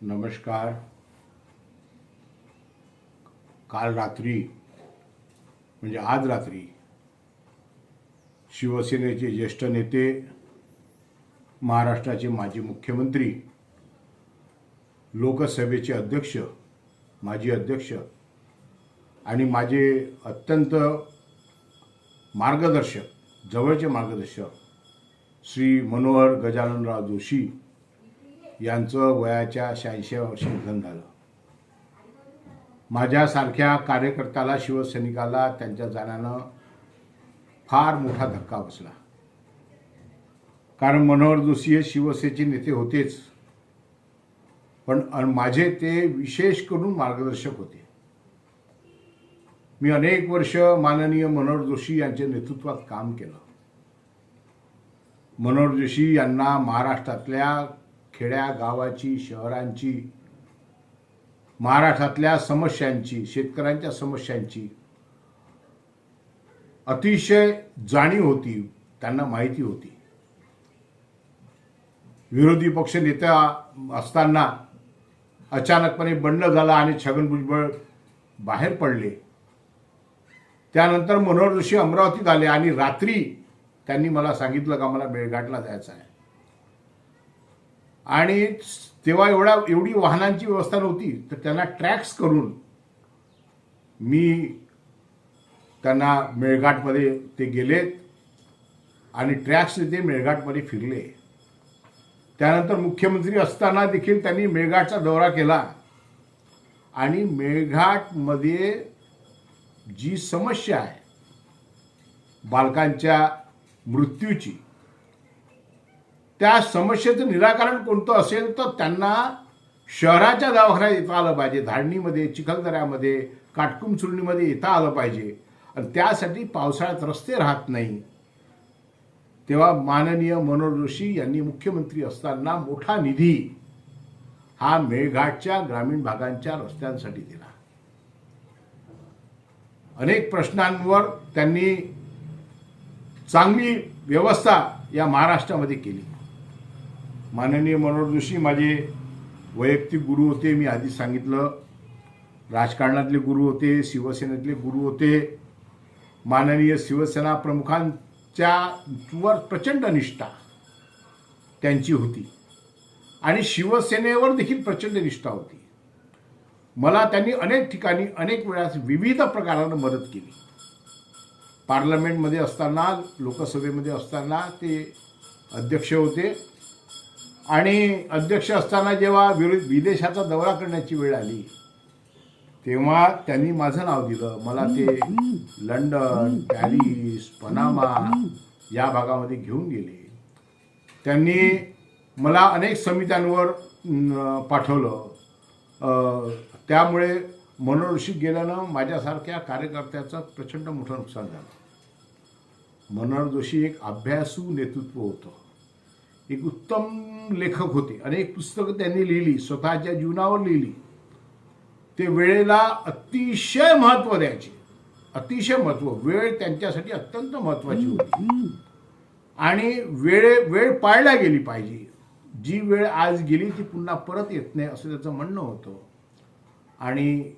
नमस्कार. काल रात्री म्हणजे आज रात्री शिवसेनेचे ज्येष्ठ नेते महाराष्ट्राचे माजी मुख्यमंत्री लोकसभेचे अध्यक्ष माजी अध्यक्ष आणि माझे अत्यंत मार्गदर्शक जवळचे मार्गदर्शक श्री मनोहर गजाननराव जोशी यांचं वयाच्या शहाऐंशी वर्षी निधन झालं. माझ्यासारख्या कार्यकर्त्याला शिवसैनिकाला त्यांच्या जाण्यानं फार मोठा धक्का बसला. कारण मनोहर जोशी हे शिवसेनेचे नेते होतेच. पण अन- माझे ते विशेष करून मार्गदर्शक होते. मी अनेक वर्ष माननीय मनोहर जोशी यांच्या नेतृत्वात काम केलं. मनोहर जोशी यांना महाराष्ट्रातल्या खेड्या गावाची शहरांची महाराष्ट्रातल्या समस्यांची शेतकऱ्यांच्या समस्यांची अतिशय जाणीव होती त्यांना माहिती होती. विरोधी पक्ष नेता असताना अचानकपणे बंड झाला आणि छगन भुजबळ बाहेर पडले. त्यानंतर मनोहर जोशी अमरावतीत आले आणि रात्री त्यांनी मला सांगितलं का मला बेळघाटला जायचं आहे. आणि तेव्हा एवढ्या एवढी वाहनांची व्यवस्था नव्हती तर त्यांना ट्रॅक्स करून मी त्यांना मेळघाटमध्ये ते गेलेत आणि ट्रॅक्सने ते मेळघाटमध्ये फिरले. त्यानंतर मुख्यमंत्री असताना देखील त्यांनी मेळघाटचा दौरा केला. आणि मेळघाटमध्ये जी समस्या आहे बालकांच्या मृत्यूची त्या समस्येचं निराकरण कोणतं असेल तर त्यांना शहराच्या दवाखान्यात येता आलं पाहिजे. धाडणीमध्ये चिखलदऱ्यामध्ये काटकुमचुर्णीमध्ये येता आलं पाहिजे. आणि त्यासाठी पावसाळ्यात रस्ते राहत नाही. तेव्हा माननीय मनोहर जोशी यांनी मुख्यमंत्री असताना मोठा निधी हा मेळघाटच्या ग्रामीण भागांच्या रस्त्यांसाठी दिला. अनेक प्रश्नांवर त्यांनी चांगली व्यवस्था या महाराष्ट्रामध्ये केली. माननीय मनोहर जोशी माझे वैयक्तिक गुरु होते मी आधीच सांगितलं. राजकारणातले गुरु होते शिवसेनेतले गुरु होते. माननीय शिवसेना प्रमुखांच्या वर प्रचंड निष्ठा त्यांची होती. आणि शिवसेनेवर देखील प्रचंड निष्ठा होती. मला त्यांनी अनेक ठिकाणी अनेक वेळा विविध प्रकारानं मदत केली. पार्लमेंटमध्ये असताना लोकसभेमध्ये असताना ते अध्यक्ष होते. आणि अध्यक्ष असताना जेव्हा विरोध विदेशाचा दौरा करण्याची वेळ आली तेव्हा त्यांनी माझं नाव दिलं. मला ते लंडन पॅरिस पनामा या भागामध्ये घेऊन गेले. त्यांनी मला अनेक समित्यांवर पाठवलं. त्यामुळे मनोरक्षित गेल्यानं माझ्यासारख्या कार्यकर्त्याचं प्रचंड मोठं नुकसान झालं. मनोहर जोशी एक अभ्यासू नेतृत्व होतं. एक उत्तम लेखक होते. अनेक पुस्तकं त्यांनी लिहिली स्वतःच्या जीवनावर लिहिली. ते वेळेला अतिशय महत्त्व द्यायचे. अतिशय महत्त्व वेळ त्यांच्यासाठी अत्यंत महत्त्वाची होती. आणि वेळे वेळ पाळल्या गेली पाहिजे. जी वेळ आज गेली ती पुन्हा परत येत नाही असं त्याचं म्हणणं होतं. आणि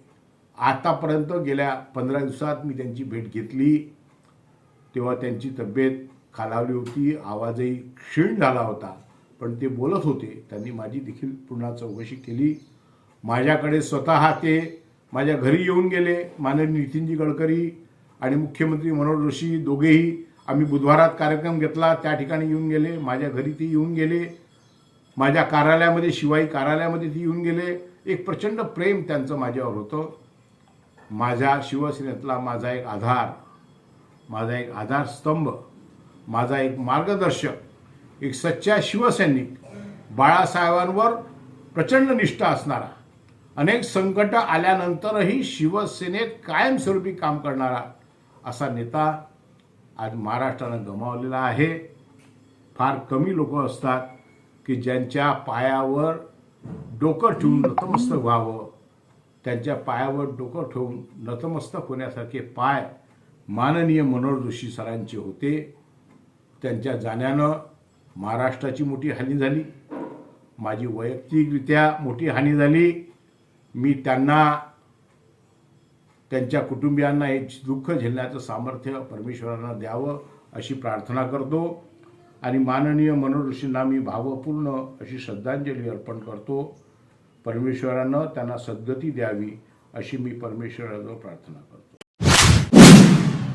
आतापर्यंत गेल्या पंधरा दिवसात मी त्यांची भेट घेतली. तेव्हा त्यांची तब्येत खालावली होती आवाजही क्षीण झाला होता. पण ते बोलत होते. त्यांनी माझी देखील पुन्हा चौकशी केली. माझ्याकडे स्वतः ते माझ्या घरी येऊन गेले माननीय नितीनजी गडकरी आणि मुख्यमंत्री मनोहर जोशी दोघेही. आम्ही बुधवारात कार्यक्रम घेतला त्या ठिकाणी येऊन गेले. माझ्या घरी ते येऊन गेले. माझ्या कार्यालयामध्ये शिवाई कार्यालयामध्ये ती येऊन गेले. एक प्रचंड प्रेम त्यांचं माझ्यावर होतं. माझ्या शिवसेनेतला माझा एक आधार माझा एक आधारस्तंभ माझा एक मार्गदर्शक एक सच्चा शिवसैनिक बाळासाहेबांवर प्रचंड निष्ठा असणारा अनेक संकट आल्यानंतरही शिवसेनेत कायमस्वरूपी काम करणारा असा नेता आज महाराष्ट्रानं गमावलेला आहे. फार कमी लोक असतात की ज्यांच्या पायावर डोकं ठेवून नतमस्तक व्हावं त्यांच्या पायावर डोकं ठेवून नतमस्तक होण्यासारखे पाय माननीय मनोहर जोशी सरांचे होते. त्यांच्या जाण्यानं महाराष्ट्राची मोठी हानी झाली. माझी वैयक्तिकरित्या मोठी हानी झाली. मी त्यांना त्यांच्या कुटुंबियांना हे दुःख झेलण्याचं सामर्थ्य परमेश्वरांना द्यावं अशी प्रार्थना करतो. आणि माननीय मनोऋषींना मी भावपूर्ण अशी श्रद्धांजली अर्पण करतो. परमेश्वरानं त्यांना सद्गती द्यावी अशी मी परमेश्वराजवळ प्रार्थना करतो.